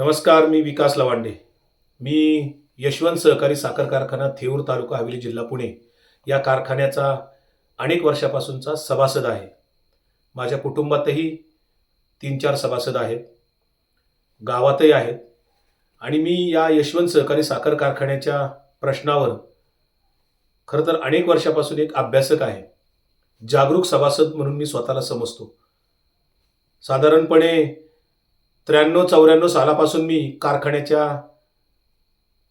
नमस्कार मी विकास लवांडे. मी यशवंत सहकारी साखर कारखाना थेऊर तालुका हवेली जिल्हा पुणे या कारखान्याचा अनेक वर्षापासूनचा सभासद आहे. माझ्या कुटुंबातही तीन चार सभासद आहेत. गावातही आहेत. आणि मी या यशवंत सहकारी साखर कारखान्याच्या प्रश्नावर खरं तर अनेक वर्षापासून एक अभ्यासक आहे. जागरूक सभासद म्हणून मी स्वतःला समजतो. साधारणपणे त्र्याण्णव चौऱ्याण्णव सालापासून मी कारखान्याच्या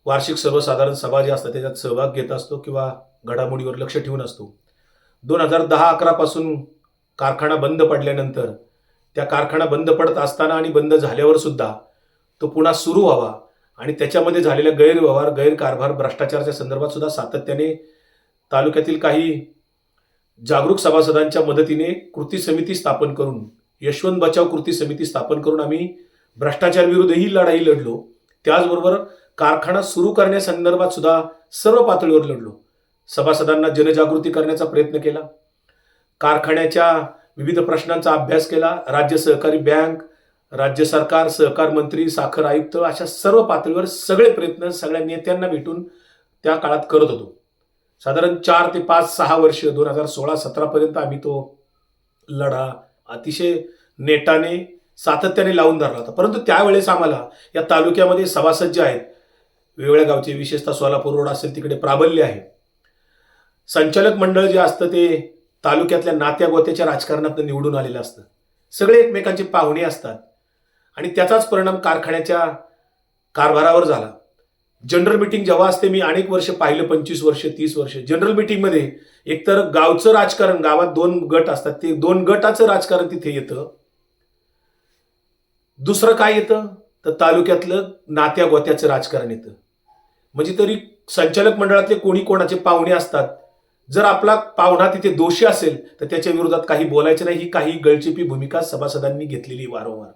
वार्षिक सर्वसाधारण सभा ज्या असतात त्याच्यात सहभाग घेत असतो किंवा घडामोडीवर लक्ष ठेवून असतो. दोन हजार दहा अकरापासून कारखाना बंद पडल्यानंतर त्या कारखाना बंद पडत असताना आणि बंद झाल्यावर सुद्धा तो पुन्हा सुरू व्हावा आणि त्याच्यामध्ये झालेला गैरव्यवहार गैरकारभार भ्रष्टाचाराच्या संदर्भात सुद्धा सातत्याने तालुक्यातील काही जागरूक सभासदांच्या मदतीने कृती समिती स्थापन करून यशवंत बचाव कृती समिती स्थापन करून आम्ही भ्रष्टाचार विरुद्धही लढाई लढलो. त्याचबरोबर कारखाना सुरू करण्यासंदर्भात सुद्धा सर्व पातळीवर लढलो. सभासदांना जनजागृती करण्याचा प्रयत्न केला. कारखान्याच्या विविध प्रश्नांचा अभ्यास केला. राज्य सहकारी बँक राज्य सरकार सहकार मंत्री साखर आयुक्त अशा सर्व पातळीवर सगळे प्रयत्न सगळ्या नेत्यांना भेटून त्या काळात करत होतो. साधारण चार ते पाच सहा वर्ष दोन हजार सोळा सतरापर्यंत आम्ही तो लढा अतिशय नेटाने सातत्याने लावून धरला होता. परंतु त्यावेळेस आम्हाला या तालुक्यामध्ये सभासद जे आहेत वेगवेगळ्या गावचे विशेषतः सोलापूर रोड असेल तिकडे प्राबल्य आहे. संचालक मंडळ जे असतं ते तालुक्यातल्या नात्या गोत्याच्या राजकारणात निवडून आलेलं असतं. सगळे एकमेकांचे पाहुणे असतात. आणि त्याचाच परिणाम कारखान्याच्या कारभारावर झाला. जनरल मिटिंग जेव्हा असते मी अनेक वर्ष पाहिलं पंचवीस वर्ष तीस वर्ष. जनरल मिटिंगमध्ये एकतर गावचं राजकारण गावात दोन गट असतात ते दोन गटाचं राजकारण तिथे येतं. दुसरं काय येतं? तर तालुक्यातलं नात्या गोत्याचं राजकारण येतं. म्हणजे तरी संचालक मंडळातले कोणी कोणाचे पाहुणे असतात. जर आपला पाहुणा तिथे दोषी असेल तर त्याच्या विरोधात काही बोलायचं नाही. ही काही गळचिपी भूमिका सभासदांनी घेतलेली वारंवार.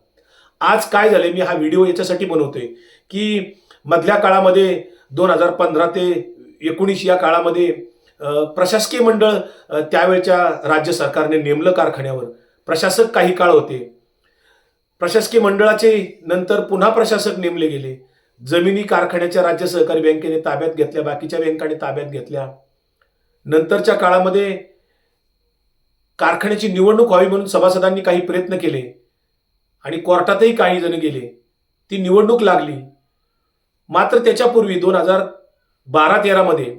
आज काय झालंय? मी हा व्हिडिओ याच्यासाठी बनवतोय की मधल्या काळामध्ये दोन हजार पंधरा ते एकोणीस या काळामध्ये प्रशासकीय मंडळ त्यावेळच्या राज्य सरकारने नेमलं कारखान्यावर. प्रशासक काही काळ होते. प्रशासकीय मंडळाचे नंतर पुन्हा प्रशासक नेमले गेले. जमिनी कारखान्याच्या राज्य सहकारी बँकेने ताब्यात घेतल्या बाकीच्या बँकांनी ताब्यात घेतल्या. नंतरच्या काळामध्ये कारखान्याची निवडणूक व्हावी म्हणून सभासदांनी काही प्रयत्न केले आणि कोर्टातही काही जण गेले. ती निवडणूक लागली. मात्र त्याच्यापूर्वी दोन हजार बारा तेरामध्ये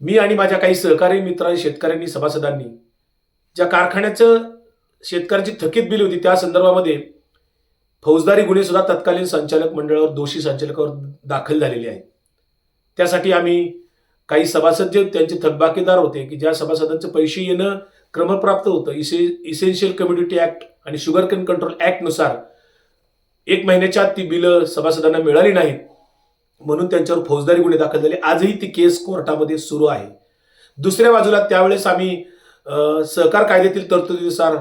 मी आणि माझ्या काही सहकारी मित्र शेतकऱ्यांनी सभासदांनी ज्या कारखान्याचं शेतकऱ्यांची थकीत बिल होती. त्या संदर्भामध्ये फौजदारी गुन्हे सुद्धा तत्कालीन संचालक मंडळावर दोषी संचालकावर दाखल झालेले आहेत. त्यासाठी आम्ही काही सभासद जे त्यांचे थकबाकीदार होते की ज्या सभासदांचे पैसे येणं क्रमप्राप्त होतं. इसे इसेन्शियल कम्युनिटी ऍक्ट आणि शुगर कॅन कंट्रोल ऍक्टनुसार एक महिन्याच्या आत ती बिलं सभासदांना मिळाली नाहीत. म्हणून त्यांच्यावर फौजदारी गुन्हे दाखल झाले. आजही ती केस कोर्टामध्ये सुरू आहे. दुसऱ्या बाजूला त्यावेळेस आम्ही सहकार कायद्यातील तरतुदीनुसार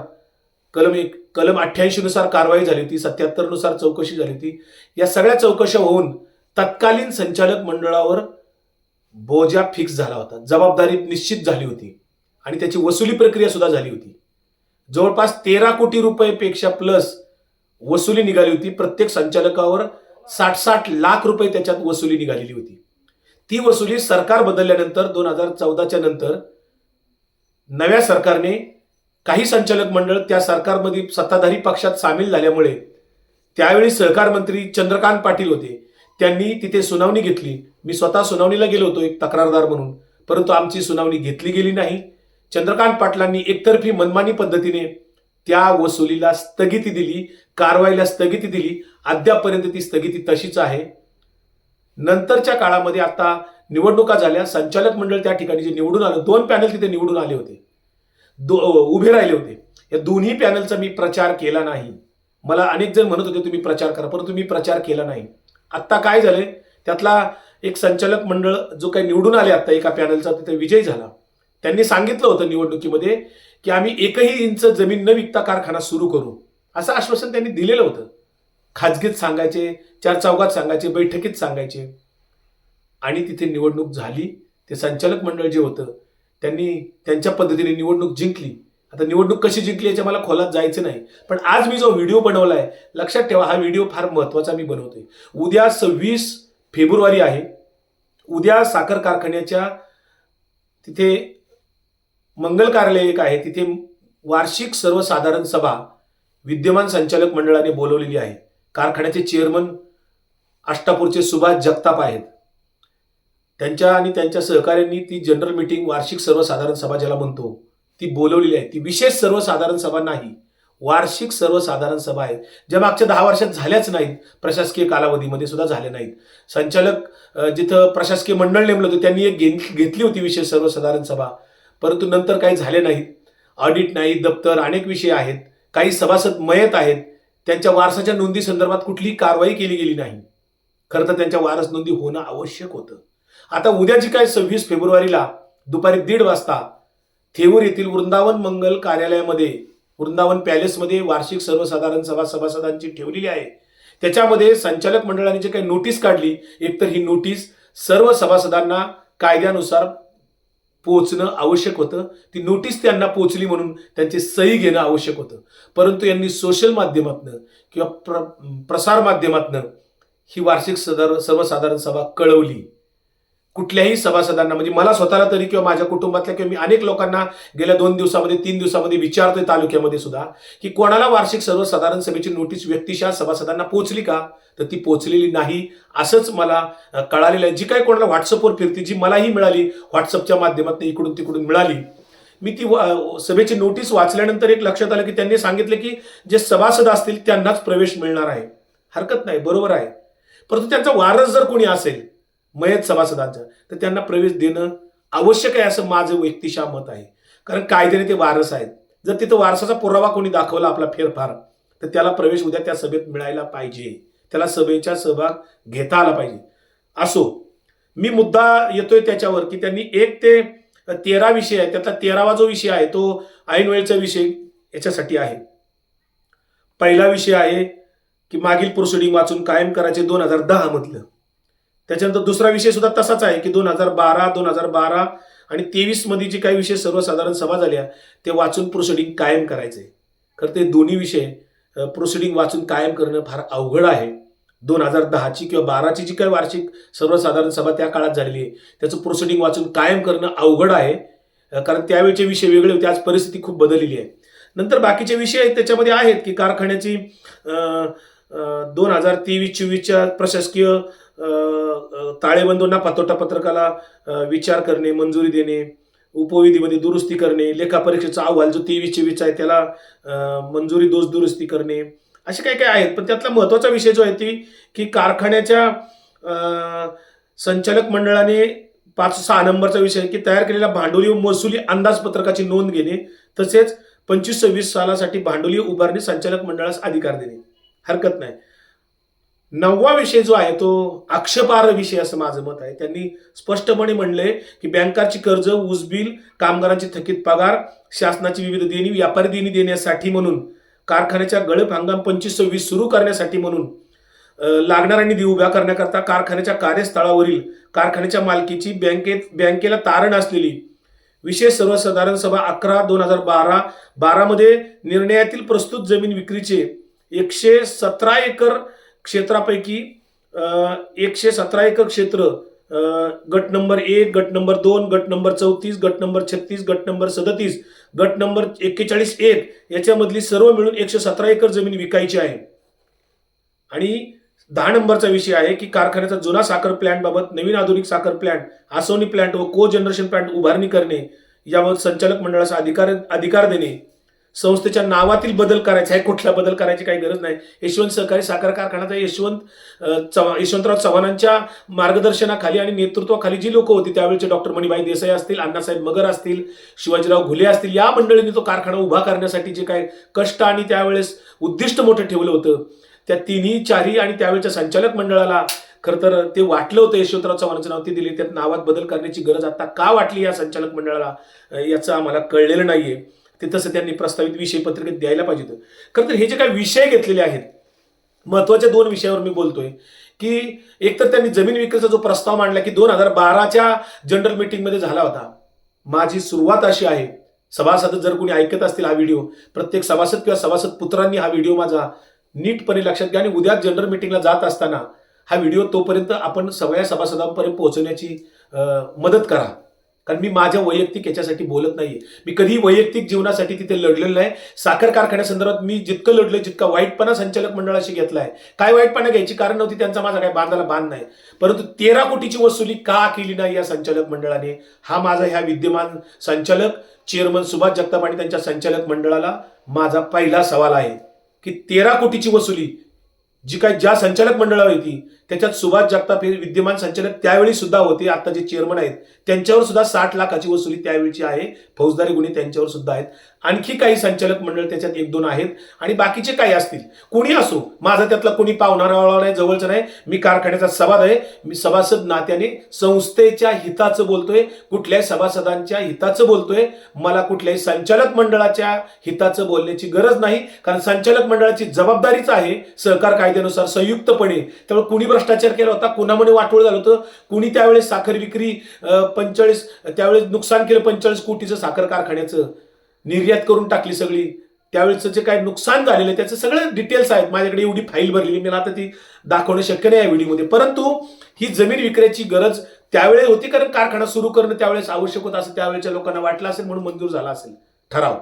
कलम एक कलम अठ्ठ्याऐंशी नुसार कारवाई झाली होती सत्याहत्तरनुसार चौकशी झाली होती. या सगळ्या चौकशा होऊन तत्कालीन संचालक मंडळावर बोजा फिक्स झाला होता. जबाबदारी निश्चित झाली होती आणि त्याची वसुली प्रक्रिया सुद्धा झाली होती. जवळपास तेरा कोटी रुपयेपेक्षा प्लस वसुली निघाली होती. प्रत्येक संचालकावर साठ साठ लाख रुपये त्याच्यात वसुली निघालेली होती. ती वसुली सरकार बदलल्यानंतर दोन हजार चौदाच्या नंतर नव्या सरकारने काही संचालक मंडळ त्या सरकारमध्ये सत्ताधारी पक्षात सामील झाल्यामुळे त्यावेळी सहकार मंत्री चंद्रकांत पाटील होते. त्यांनी तिथे सुनावणी घेतली. मी स्वतः सुनावणीला गेलो होतो एक तक्रारदार म्हणून. परंतु आमची सुनावणी घेतली गेली नाही. चंद्रकांत पाटलांनी एकतर्फी मनमानी पद्धतीने त्या वसुलीला स्थगिती दिली कारवाईला स्थगिती दिली. अद्यापर्यंत ती स्थगिती तशीच आहे. नंतरच्या काळामध्ये आता निवडणुका झाल्या. संचालक मंडळ त्या ठिकाणी जे निवडून आलं दोन पॅनल तिथे निवडून आले होते. दो उभे राहिले होते. या दोन्ही पॅनलचा मी प्रचार केला नाही. मला अनेक जण म्हणत होते तुम्ही प्रचार करा. परंतु मी प्रचार केला नाही. आत्ता काय झाले त्यातला एक संचालक मंडळ जो काही निवडून आले आत्ता एका पॅनलचा तिथे विजय झाला. त्यांनी सांगितलं होतं निवडणुकीमध्ये की आम्ही एकही इंच जमीन न विकता कारखाना सुरू करू. असं आश्वासन त्यांनी दिलेलं होतं. खाजगीत सांगायचे चार चौघात सांगायचे बैठकीत सांगायचे. आणि तिथे निवडणूक झाली. ते संचालक मंडळ जे होतं त्यांनी त्यांच्या पद्धतीने निवडणूक जिंकली. आता निवडणूक कशी जिंकली याच्या मला खोलात जायचं नाही. पण आज मी जो व्हिडिओ बनवलाय लक्षात ठेवा हा व्हिडिओ फार महत्त्वाचा मी बनवतोय. उद्या सव्वीस फेब्रुवारी आहे. उद्या साखर कारखान्याच्या तिथे मंगल कार्यालय एक आहे. तिथे वार्षिक सर्वसाधारण सभा विद्यमान संचालक मंडळाने बोलवलेली आहे. कारखान्याचे चेअरमन अष्टापूरचे सुभाष जगताप आहेत. त्यांच्या आणि त्यांच्या सहकाऱ्यांनी ती जनरल मीटिंग वार्षिक सर्वसाधारण सभा ज्याला म्हणतो ती बोलवलेली आहे. ती विशेष सर्वसाधारण सभा नाही. वार्षिक सर्वसाधारण सभा आहे ज्या मागच्या दहा वर्षात झाल्याच नाहीत. प्रशासकीय कालावधीमध्ये सुद्धा झाल्या नाहीत. संचालक जिथं प्रशासकीय मंडळ नेमलं होतं त्यांनी एक घेतली होती विशेष सर्वसाधारण सभा. परंतु नंतर काही झाले नाहीत. ऑडिट नाही दप्तर अनेक विषय आहेत. काही सभासद मयत आहेत. त्यांच्या वारसाच्या नोंदी संदर्भात कुठलीही कारवाई केली गेली नाही. खरं तर त्यांच्या वारस नोंदी होणं आवश्यक होतं. आता उद्या जी काय सव्वीस फेब्रुवारीला दुपारी दीड वाजता थेऊर येथील वृंदावन मंगल कार्यालयामध्ये वृंदावन पॅलेसमध्ये वार्षिक सर्वसाधारण सभा सभासदांची ठेवलेली आहे. त्याच्यामध्ये संचालक मंडळाने जे काही नोटीस काढली एकतर ही नोटीस सर्व सभासदांना कायद्यानुसार पोचणं आवश्यक होतं. ती नोटीस त्यांना पोचली म्हणून त्यांची सही घेणं आवश्यक होतं. परंतु यांनी सोशल माध्यमातनं किंवा प्र प्रसार माध्यमातनं ही वार्षिक सदर सर्वसाधारण सभा कळवली. कुठल्याही सभासदांना म्हणजे मला स्वतःला तरी किंवा माझ्या कुटुंबातल्या किंवा मी अनेक लोकांना गेल्या दोन दिवसामध्ये तीन दिवसामध्ये विचारतोय तालुक्यामध्ये सुद्धा की कोणाला वार्षिक सर्वसाधारण सभेची नोटीस व्यक्तिशा सभासदांना पोचली का? तर ती पोचलेली नाही असंच मला कळालेलं आहे. जी काही कोणाला व्हॉट्सअपवर फिरती जी मलाही मिळाली व्हॉट्सअपच्या माध्यमातून इकडून तिकडून मिळाली. मी ती सभेची नोटीस वाचल्यानंतर एक लक्षात आलं की त्यांनी सांगितलं की जे सभासद असतील त्यांनाच प्रवेश मिळणार आहे. हरकत नाही बरोबर आहे. परंतु त्यांचा वारस जर कोणी असेल मयत सभासदांचा. तर त्यांना प्रवेश देणं आवश्यक आहे असं माझं व्यक्तिशा मत आहे. कारण कायद्याने ते वारस आहेत. जर तिथं वारसाचा पुरावा कोणी दाखवला आपला फेरफार तर त्याला प्रवेश उद्या त्या सभेत मिळायला पाहिजे. त्याला सभेचा सहभाग घेता आला पाहिजे. असो मी मुद्दा येतोय त्याच्यावर की त्यांनी एक ते तेरा विषय आहे त्यातला तेरावा जो विषय आहे तो ऐनवेळचा विषय याच्यासाठी आहे. पहिला विषय आहे की मागील प्रोसिडिंग वाचून कायम करायचे दोन हजार दहा मधलं. त्याच्यानंतर दुसरा विषय सुद्धा तसाच आहे की दोन हजार बारा दोन हजार बारा आणि तेवीसमध्ये जे काही विषय सर्वसाधारण सभा झाल्या ते वाचून प्रोसिडिंग कायम करायचे. खरं ते दोन्ही विषय प्रोसिडिंग वाचून कायम करणं फार अवघड आहे. दोन हजार दहाची किंवा बाराची जी काही वार्षिक सर्वसाधारण सभा त्या काळात झालेली आहे त्याचं प्रोसिडिंग वाचून कायम करणं अवघड आहे. कारण त्यावेळचे विषय वेगळे होते आज परिस्थिती खूप बदललेली आहे. नंतर बाकीचे विषय आहेत त्याच्यामध्ये आहेत की कारखान्याची दोन हजार तेवीस चोवीसच्या प्रशासकीय ताळेबंदोंना पातोटा पत्रकाला विचार करणे मंजुरी देणे उपविधीमध्ये दुरुस्ती करणे लेखापरीक्षेचा अहवाल जो तेवीस चोवीसचा आहे त्याला मंजुरी दोष दुरुस्ती करणे असे काही काही आहेत. पण त्यातला महत्त्वाचा विषय जो आहे ती की कारखान्याच्या संचालक मंडळाने पाच सहा नंबरचा विषय आहे की तयार केलेल्या भांडवली व महसुली अंदाजपत्रकाची नोंद घेणे तसेच पंचवीस सव्वीस सालासाठी भांडवली उभारणी संचालक मंडळास अधिकार देणे. हरकत नाही. नववा विषय जो आहे तो आक्षेपार्ह विषय असं माझं मत आहे. त्यांनी स्पष्टपणे म्हणले की बँकाची कर्ज ऊसबिल कामगारांची थकीत पगार शासनाची विविध देणी व्यापारी देणी देण्यासाठी म्हणून कारखान्याच्या गळप हंगाम पंचवीस सव्वीस सुरू करण्यासाठी म्हणून लागणारा निधी उभ्या करण्याकरता कारखान्याच्या कार्यस्थळावरील कारखान्याच्या मालकीची बँकेत बँकेला तारण असलेली विशेष सर्वसाधारण सभा अकरा दोन हजार बारा बारामध्ये निर्णयातील प्रस्तुत जमीन विक्रीचे एकशे सतरा एकर क्षेत्रापैकी एकशे सतरा एकर क्षेत्र गट नंबर एक गट नंबर दोन गट नंबर चौतीस गट नंबर छत्तीस गट नंबर सदतीस गट नंबर एक्केचाळीस एक याच्यामधली सर्व मिळून एकशे सतरा एकर जमीन विकायची आहे. आणि दहा नंबरचा विषय आहे की कारखान्याचा जुना साखर प्लॅन्ट बाबत नवीन आधुनिक साखर प्लॅन्ट आसवणी प्लॅन्ट व को जनरेशन प्लॅन्ट उभारणी करणे याबाबत संचालक मंडळाचा अधिकार अधिकार देणे संस्थेच्या नावातील बदल करायचा आहे कुठला बदल करायची काही गरज नाही. यशवंत सहकारी साखर कारखान्याचा यशवंत चव्हा यशवंतराव चव्हाणांच्या मार्गदर्शनाखाली आणि नेतृत्वाखाली जी लोक होती त्यावेळेचे डॉक्टर मणिबाई देसाई असतील अण्णासाहेब मगर असतील शिवाजीराव घुले असतील या मंडळींनी तो कारखाना उभा करण्यासाठी जे काय कष्ट आणि त्यावेळेस उद्दिष्ट मोठं ठेवलं होतं त्या तिन्ही चारही आणि त्यावेळच्या संचालक मंडळाला खरं तर ते वाटलं होतं यशवंतराव चव्हाणांचं नाव ते दिले त्यात नावात बदल करण्याची गरज आता का वाटली या संचालक मंडळाला याचं आम्हाला कळलेलं नाहीये. ते तसं त्यांनी प्रस्तावित विषय पत्रिकेत द्यायला पाहिजे होतं. खरं तर हे जे काही विषय घेतलेले आहेत महत्त्वाच्या दोन विषयावर मी बोलतोय की एकतर त्यांनी जमीन विक्रीचा जो प्रस्ताव मांडला की दोन हजार बाराच्या जनरल मीटिंगमध्ये झाला होता. माझी सुरुवात अशी आहे सभासद जर कोणी ऐकत असतील हा व्हिडिओ प्रत्येक सभासद किंवा सभासद पुत्रांनी हा व्हिडिओ माझा नीटपणे लक्षात घ्या आणि उद्या जनरल मिटिंगला जात असताना हा व्हिडिओ तोपर्यंत आपण सगळ्या सभासदांपर्यंत पोहोचवण्याची मदत करा. कारण मी माझ्या वैयक्तिक याच्यासाठी बोलत नाहीये. मी कधी वैयक्तिक जीवनासाठी तिथे लढलेलं नाही. साखर कारखान्यासंदर्भात मी जितकं लढलं जितका वाईटपणा संचालक मंडळाशी घेतलाय काय वाईटपणा घ्यायची कारण नव्हती त्यांचा माझा काय बांधाला बांध नाही. परंतु तेरा कोटीची वसुली का केली नाही या संचालक मंडळाने? हा माझा ह्या विद्यमान संचालक चेअरमन सुभाष जगताप आणि त्यांच्या संचालक मंडळाला माझा पहिला सवाल आहे की तेरा कोटीची वसुली जी काय ज्या संचालक मंडळावर होती त्याच्यात सुभाष जगताप हे विद्यमान संचालक त्यावेळी सुद्धा होते आता जे चेअरमन आहेत. त्यांच्यावर सुद्धा साठ लाखाची वसुली त्यावेळीची आहे. फौजदारी गुन्हे त्यांच्यावर सुद्धा आहेत. आणखी काही संचालक मंडळ त्याच्यात एक दोन आहेत. आणि बाकीचे काही असतील. कोणी असो माझा त्यातला कोणी पावणारा नाही जवळचा नाही. मी कारखान्याचा सभाद आहे. मी सभासद नात्याने संस्थेच्या हिताचं बोलतोय. कुठल्याही सभासदांच्या हिताचं बोलतोय. मला कुठल्याही संचालक मंडळाच्या हिताचं बोलण्याची गरज नाही. कारण संचालक मंडळाची जबाबदारीच आहे सहकार कायद्यानुसार संयुक्तपणे. त्यामुळे कुणी भ्रष्टाचार केला होता कुणामध्ये वाटोळ झालं होतं? कुणी त्यावेळेस साखर विक्री पंचेचाळीस त्यावेळेस नुकसान केलं पंचेचाळीस कोटीचं साखर कारखान्याचं? निर्यात करून टाकली सगळी. त्यावेळेचं जे काय नुकसान झालेलं आहे त्याचे सगळे डिटेल्स आहेत. माझ्याकडे एवढी फाईल भरलेली मला आता ती दाखवणं शक्य नाही या व्हिडिओमध्ये परंतु ही जमीन विक्रीची गरज त्यावेळेस होती कारण कारखाना सुरू करणं त्यावेळेस आवश्यक होतं असं त्यावेळेच्या लोकांना वाटलं असेल म्हणून मंजूर झाला असेल. ठराव.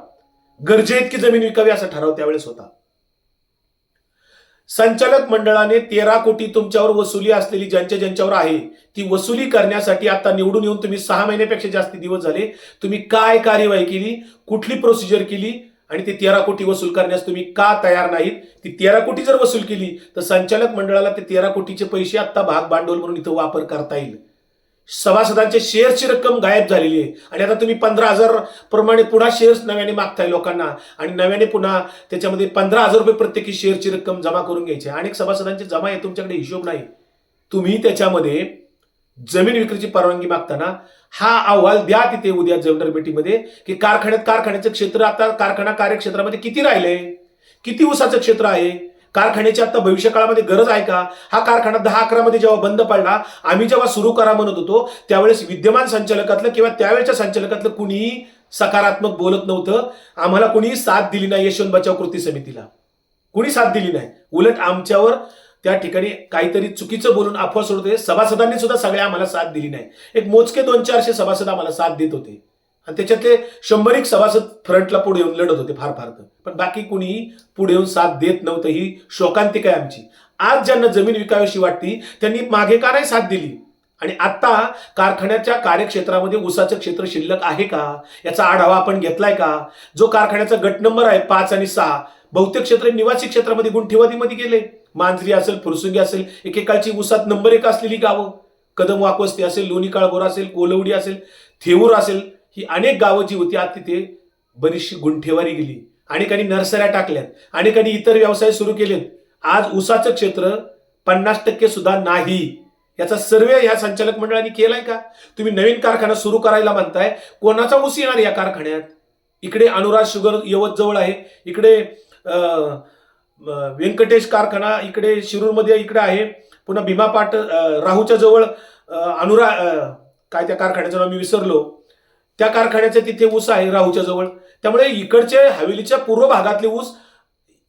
गरजे इतकी जमीन विकावी असा ठराव त्यावेळेस होता. संचालक मंडळाने तेरा कोटी तुमच्यावर वसुली असलेली ज्यांच्या ज्यांच्यावर आहे ती वसुली करण्यासाठी आता निवडून येऊन तुम्ही सहा महिन्यापेक्षा जास्त दिवस झाले. तुम्ही काय कार्यवाही केली कुठली प्रोसिजर केली आणि ते तेरा कोटी वसूल करण्यास तुम्ही का तयार नाहीत? ती तेरा कोटी जर वसूल केली तर संचालक मंडळाला ते तेरा कोटीचे पैसे आता भाग भांडवल म्हणून इथं वापर करता येईल. सभासदांचे शेअर्सची रक्कम गायब झालेली आहे. आणि आता तुम्ही पंधरा हजार प्रमाणे पुन्हा शेअर्स नव्याने मागताय लोकांना. आणि नव्याने पुन्हा त्याच्यामध्ये पंधरा हजार रुपये प्रत्येकी शेअरची रक्कम जमा करून घ्यायची आहे. अनेक सभासदांचे जमा आहे तुमच्याकडे हिशोब नाही. तुम्ही त्याच्यामध्ये जमीन विक्रीची परवानगी मागताना हा अहवाल द्या तिथे उद्या जनरल मीटिंगमध्ये की कारखान्यात कारखान्याचं क्षेत्र आता कारखाना कार्यक्षेत्रामध्ये किती राहिले? किती उसाचं क्षेत्र आहे? कारखान्याची आता भविष्य काळामध्ये गरज आहे का? हा कारखाना दहा अकरा मध्ये जेव्हा बंद पडला आम्ही जेव्हा सुरू करा म्हणत होतो त्यावेळेस विद्यमान संचालकातलं किंवा त्यावेळेच्या संचालकातलं कुणीही सकारात्मक बोलत नव्हतं. आम्हाला कुणीही साथ दिली नाही यशवंत बचाव कृती समितीला. कुणी साथ दिली नाही. उलट आमच्यावर त्या ठिकाणी काहीतरी चुकीचं बोलून अफवा सोडत होते. सभासदांनी सुद्धा सगळ्या आम्हाला साथ दिली नाही. एक मोजके दोन चारशे सभासद आम्हाला साथ देत होते. आणि त्याच्यातले शंभर एक सभासद फ्रंटला पुढे येऊन लढत होते फार फार तर. पण बाकी कुणीही पुढे येऊन साथ देत नव्हतं. ही शोकांतिक आहे आमची. आज ज्यांना जमीन विकावीशी वाटती त्यांनी मागे का नाही साथ दिली? आणि आता कारखान्याच्या कार्यक्षेत्रामध्ये ऊसाचं क्षेत्र शिल्लक आहे का? याचा आढावा आपण घेतलाय का? जो कारखान्याचा गट नंबर आहे पाच आणि सहा बहुतेक क्षेत्र निवासी क्षेत्रामध्ये गुंठेवादीमध्ये गेले. मांजरी असेल फुरसुंगी असेल एकेकाळची ऊसात नंबर एक असलेली गावं. कदम वाकवस्ती असेल लोणी काळबोर असेल कोलवडी असेल थेऊर असेल ही अनेक गावं जी होती आज तिथे बरीचशी गुंठेवारी गेली. अनेकांनी नर्सऱ्या टाकल्यात. अनेकांनी इतर व्यवसाय सुरू केलेत. आज उसाचं क्षेत्र पन्नास टक्के सुद्धा नाही. याचा सर्वे या संचालक मंडळाने केलाय का? तुम्ही नवीन कारखाना सुरू करायला म्हणताय कोणाचा ऊस येणार या कारखान्यात? इकडे अनुराग शुगर यवत जवळ आहे इकडे व्यंकटेश कारखाना इकडे शिरूरमध्ये इकडे आहे पुन्हा भीमा पाट राहूच्या जवळ अनुरा काय त्या कारखान्याचं नाव मी विसरलो. त्या कारखान्याचे तिथे ऊस आहे राहूच्या जवळ. त्यामुळे इकडचे हवेलीच्या पूर्व भागातले ऊस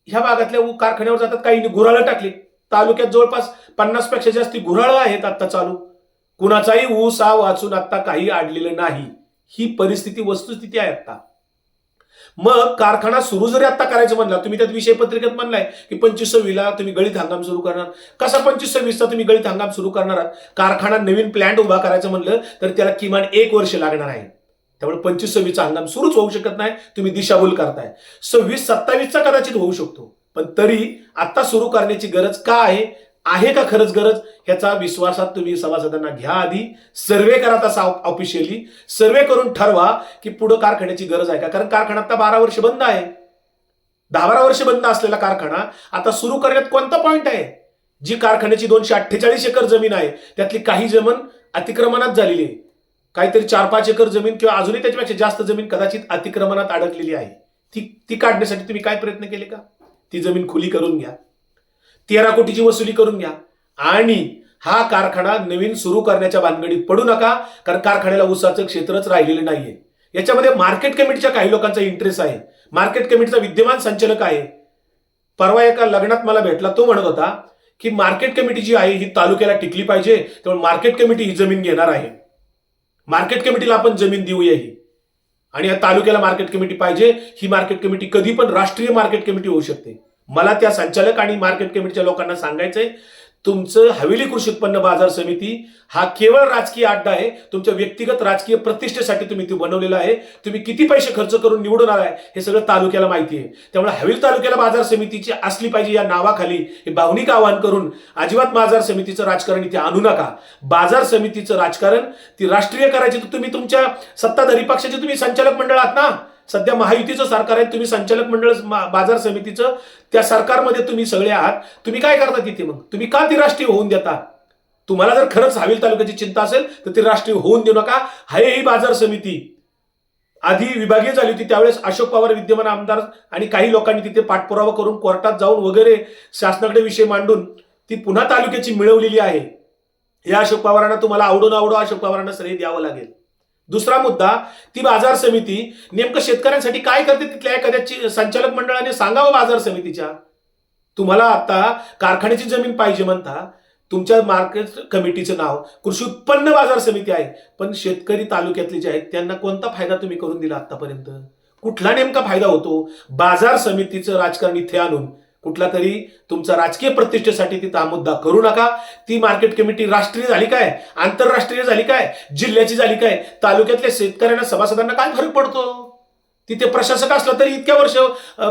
ह्या भागातल्या कारखान्यावर जातात. काही गुराळं टाकली. तालुक्यात जवळपास पन्नासपेक्षा जास्ती गुराळं आहेत आता चालू. कुणाचाही ऊस हा वाचून आता काही अडलेलं नाही. ही परिस्थिती वस्तुस्थिती आहे आता मग कारखाना सुरू जरी आता करायचं म्हणला तुम्ही त्यात विषय पत्रिकेत म्हणलाय की पंचवीस सव्वीला तुम्ही गळीत हंगाम सुरू करणार. कसा पंचवीस सव्वीसचा तुम्ही गळीत हंगाम सुरू करणार आहात? कारखाना नवीन प्लॅन्ट उभा करायचं म्हणलं तर त्याला किमान एक वर्ष लागणार आहे. त्यामुळे पंचवीस सव्वीसचा हंगाम सुरूच होऊ शकत नाही. तुम्ही दिशाभूल करताय. सव्वीस सत्तावीसचा कदाचित होऊ शकतो. पण तरी आता सुरू करण्याची गरज का आहे? आहे का खरंच गरज? ह्याचा विश्वासात तुम्ही सभासदांना घ्या आधी. सर्वे करा तसा ऑफिशियली. सर्वे करून ठरवा की पुढं कारखान्याची गरज आहे का? कारण कारखाना आता बारा वर्ष बंद आहे. दहा बारा वर्ष बंद असलेला कारखाना आता सुरू करण्यात कोणता पॉईंट आहे? जी कारखान्याची दोनशे अठ्ठेचाळीस एकर जमीन आहे. त्यातली काही जमीन अतिक्रमणात झालेली आहे. काहीतरी चार पाच एकर जमीन किंवा अजूनही त्याच्यापेक्षा जास्त जमीन कदाचित अतिक्रमणात अडकलेली आहे. ती ती काढण्यासाठी तुम्ही काय प्रयत्न केले का? ती जमीन खुली करून घ्या. तेरा कोटीची वसुली करून घ्या. आणि हा कारखाना नवीन सुरू करण्याच्या भानगडीत पडू नका कारण कारखान्याला उसाचं क्षेत्रच राहिलेलं नाहीये. याच्यामध्ये मार्केट कमिटीच्या काही लोकांचा इंटरेस्ट आहे. मार्केट कमिटीचा विद्यमान संचालक आहे. परवा एका लग्नात मला भेटला तो म्हणत होता की मार्केट कमिटी जी आहे ही तालुक्याला टिकली पाहिजे त्यामुळे मार्केट कमिटी ही जमीन घेणार आहे. मार्केट कमिटीला आपण जमीन देऊया ही आणि या तालुक्याला मार्केट कमिटी पाहिजे. ही मार्केट कमिटी कधी पण राष्ट्रीय मार्केट कमिटी होऊ शकते. मला त्या संचालक आणि मार्केट कमिटीच्या लोकांना सांगायचंय तुमचं हवेली कृषी उत्पन्न बाजार समिती हा केवळ राजकीय अड्डा आहे. तुमच्या व्यक्तिगत राजकीय प्रतिष्ठेसाठी तुम्ही ती बनवलेला आहे. तुम्ही किती पैसे खर्च करून निवडून आलाय हे सगळं तालुक्याला माहिती आहे. त्यामुळे हवेली तालुक्याला बाजार समितीची असली पाहिजे या नावाखाली हे भावनिक आवाहन करून अजिबात बाजार समितीचं राजकारण इथे आणू नका. बाजार समितीचं राजकारण ती राष्ट्रीय करायची तर तुम्ही तुमच्या सत्ताधारी पक्षाचे तुम्ही संचालक मंडळ आहात ना. सध्या महायुतीचं सरकार आहे तुम्ही संचालक मंडळ मा- बाजार समितीचं त्या सरकारमध्ये तुम्ही सगळे आहात. तुम्ही काय करता तिथे मग? तुम्ही का ती राष्ट्रीय होऊन देता? तुम्हाला जर खरंच हावील तालुक्याची चिंता असेल तर ती राष्ट्रीय होऊन देऊ नका. हाय ही बाजार समिती. आधी विभागीय झाली होती त्यावेळेस अशोक पवार विद्यमान आमदार आणि काही लोकांनी तिथे पाठपुरावा करून कोर्टात जाऊन वगैरे शासनाकडे विषय मांडून ती पुन्हा तालुक्याची मिळवलेली आहे. या अशोक पवारांना तुम्हाला आवडून आवडो अशोक पवारांना श्रेय द्यावं लागेल. दुसरा मुद्दा ती बाजार समिती नेमकं शेतकऱ्यांसाठी काय करते तिथल्या एखाद्या संचालक मंडळाने सांगावं बाजार समितीच्या? तुम्हाला आता कारखान्याची जमीन पाहिजे म्हणता तुमच्या मार्केट कमिटीचं नाव कृषी उत्पन्न बाजार समिती आहे पण शेतकरी तालुक्यातले जे आहेत त्यांना कोणता फायदा तुम्ही करून दिला आतापर्यंत? कुठला नेमका फायदा होतो? बाजार समितीचं राजकारण इथे आणून कुठला तरी तुमचा राजकीय प्रतिष्ठेसाठी तिथं हा मुद्दा करू नका. ती मार्केट कमिटी राष्ट्रीय झाली काय? आंतरराष्ट्रीय झाली काय? जिल्ह्याची झाली काय? तालुक्यातल्या शेतकऱ्यांना सभासदांना काय फरक पडतो? तिथे प्रशासक असला तरी इतक्या वर्ष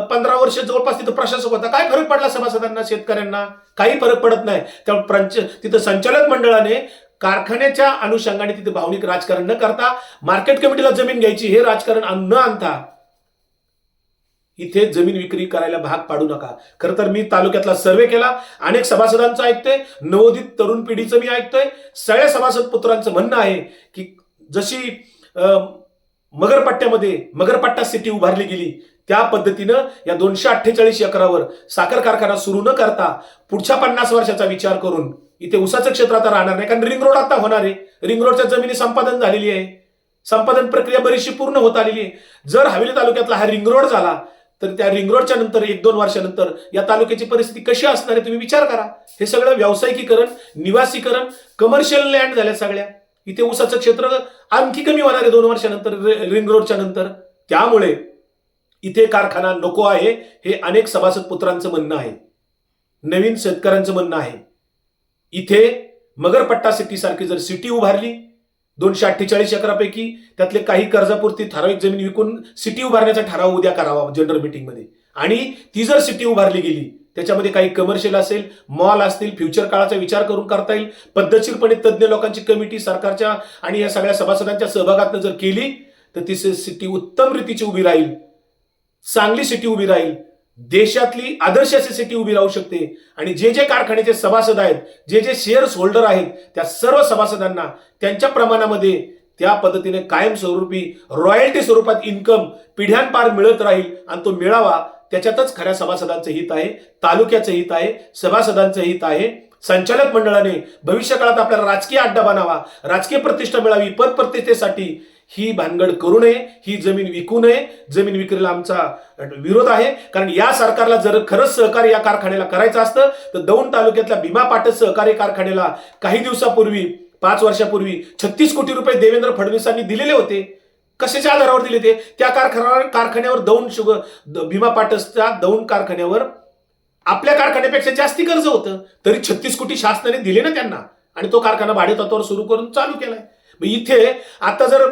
पंधरा वर्ष जवळपास तिथं प्रशासक होता. काय फरक पडला सभासदांना शेतकऱ्यांना? काही फरक पडत नाही. त्यामुळे प्रंच तिथं संचालक मंडळाने कारखान्याच्या अनुषंगाने तिथे भावनिक राजकारण न करता मार्केट कमिटीला जमीन घ्यायची हे राजकारण न आणता इथे जमीन विक्री करायला भाग पाडू नका. खरं तर मी तालुक्यातला सर्वे केला. अनेक सभासदांचं ऐकतोय. नवोदित तरुण पिढीचं मी ऐकतोय. सगळ्या सभासद पुत्रांचं म्हणणं आहे की जशी अं, मगरपट्ट्यामध्ये मगरपट्टा सिटी उभारली गेली त्या पद्धतीनं या दोनशे अठ्ठेचाळीस एकरावर साखर कारखाना सुरू न करता पुढच्या पन्नास वर्षाचा विचार करून इथे उसाचं क्षेत्र आता राहणार नाही. कारण रिंग रोड आता होणार आहे. रिंग रोडच्या जमिनी संपादन झालेली आहे. संपादन प्रक्रिया बरीचशी पूर्ण होत आलेली आहे. जर हवेली तालुक्यातला हा रिंग रोड झाला तर त्या रिंग रोडच्या नंतर एक दोन वर्षानंतर या तालुक्याची परिस्थिती कशी असणार आहे तुम्ही विचार करा. हे सगळं व्यावसायिकीकरण निवासीकरण कमर्शियल लँड झाल्या सगळ्या. इथे ऊसाचं क्षेत्र आणखी कमी होणार आहे दोन वर्षानंतर रिंग रोडच्या नंतर. त्यामुळे इथे कारखाना नको आहे हे अनेक सभासद पुत्रांचं म्हणणं आहे. नवीन शेतकऱ्यांचं म्हणणं आहे. इथे मगरपट्टा सिटी सारखी जर सिटी उभारली दोनशे अठ्ठेचाळीस एकरापैकी त्यातले काही कर्जापुरती ठराविक जमीन विकून सिटी उभारण्याचा ठराव उद्या करावा जनरल मीटिंगमध्ये. आणि ती जर सिटी उभारली गेली त्याच्यामध्ये काही कमर्शियल असेल मॉल असतील फ्युचर काळाचा विचार करून करता येईल पद्धतशीरपणे तज्ज्ञ लोकांची कमिटी सरकारच्या आणि या सगळ्या सभासदांच्या सहभागातनं जर केली तर ती सिटी उत्तम रीतीची उभी राहील चांगली सिटी उभी राहील. देशातली आदर्श अशी सिटी उभी राहू शकते. आणि जे जे कारखान्याचे सभासद आहेत जे जे शेअर्स होल्डर आहेत त्या सर्व सभासदांना त्यांच्या प्रमाणामध्ये त्या पद्धतीने कायमस्वरूपी रॉयल्टी स्वरूपात इन्कम पिढ्यानपार मिळत राहील आणि तो मिळावा त्याच्यातच खऱ्या सभासदांचं हित आहे तालुक्याचं हित आहे सभासदांचं हित आहे. संचालक मंडळाने भविष्य काळात आपल्याला राजकीय अड्डा बनावा राजकीय प्रतिष्ठा मिळावी पद प्रतिष्ठेसाठी ही भानगड करू नये ही जमीन विकू नये. जमीन विक्रीला आमचा विरोध आहे. कारण या सरकारला जर खरंच सहकार्य या कारखान्याला करायचं असतं तर दौंड तालुक्यातल्या भीमा पाटस सहकारी कारखान्याला काही दिवसापूर्वी पाच वर्षापूर्वी छत्तीस कोटी रुपये देवेंद्र फडणवीसांनी दिलेले होते. कशाच्या आधारावर दिले ते? त्या कारखान्यावर कारखान्यावर दौंड शुगर भीमा पाटसच्या दौंड कारखान्यावर आपल्या कारखान्यापेक्षा जास्ती कर्ज होतं. तरी छत्तीस कोटी शासनाने दिले ना त्यांना. आणि तो कारखाना भाडेतत्वावर सुरू करून चालू केलाय. मग इथे आता जर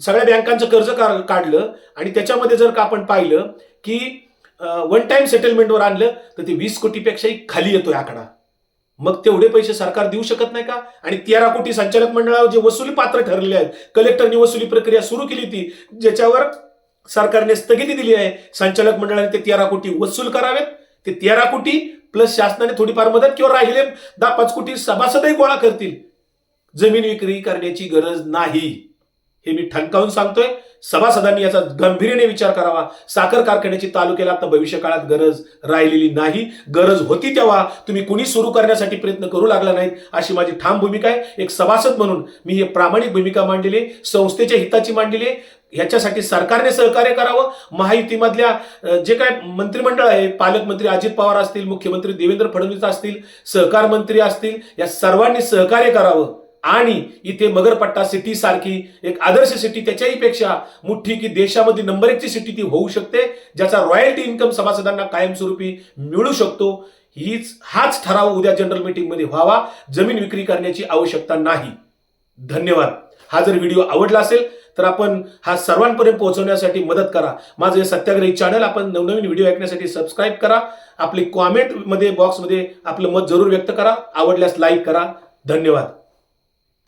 सगळ्या बँकांचं कर्ज काढलं आणि त्याच्यामध्ये जर का आपण पाहिलं की वन टाइम सेटलमेंटवर आणलं तर ते वीस कोटीपेक्षाही खाली येतोय आकडा. मग तेवढे पैसे सरकार देऊ शकत नाही का? आणि तेरा कोटी संचालक मंडळावर जे वसुली पात्र ठरलेले आहेत कलेक्टरनी वसुली प्रक्रिया सुरू केली होती ज्याच्यावर सरकारने स्थगिती दिली आहे संचालक मंडळाने ते तेरा कोटी वसूल करावेत ते तेरा कोटी प्लस शासनाने थोडीफार मदत किंवा राहिले दहा पाच कोटी सभासदही गोळा करतील. जमीन विक्री करण्याची गरज नाही. हे मी ठणकावून सांगतोय. सभासदांनी याचा गंभीरीने विचार करावा. साखर कारखान्याची तालुक्याला आता भविष्य काळात गरज राहिलेली नाही. गरज होती तेव्हा तुम्ही कुणी सुरू करण्यासाठी प्रयत्न करू लागला नाहीत अशी माझी ठाम भूमिका आहे. एक सभासद म्हणून मी हे प्रामाणिक भूमिका मांडलेली संस्थेच्या हिताची मांडलेली ह्याच्यासाठी सरकारने सहकार्य करावं. महायुतीमधल्या जे काय मंत्रिमंडळ आहे पालकमंत्री अजित पवार असतील मुख्यमंत्री देवेंद्र फडणवीस असतील सहकार मंत्री असतील या सर्वांनी सहकार्य करावं. आणि इथे मगरपट्टा सिटी सारखी एक आदर्श सिटी त्याच्याही पेक्षा मोठी की देशामध्ये नंबर एकची सिटी ती होऊ शकते ज्याचा रॉयल्टी इन्कम सभासदांना कायमस्वरूपी मिळू शकतो. हीच हाच ठराव उद्या जनरल मीटिंगमध्ये व्हावा जमीन विक्री करण्याची आवश्यकता नाही. धन्यवाद. हा जर व्हिडिओ आवडला असेल तर आपण हा सर्वांपर्यंत पोहोचवण्यासाठी मदत करा. माझं हे सत्याग्रही चॅनल आपण नवनवीन व्हिडिओ ऐकण्यासाठी सबस्क्राईब करा. आपली कॉमेंटमध्ये बॉक्समध्ये आपलं मत जरूर व्यक्त करा. आवडल्यास लाईक करा. धन्यवाद.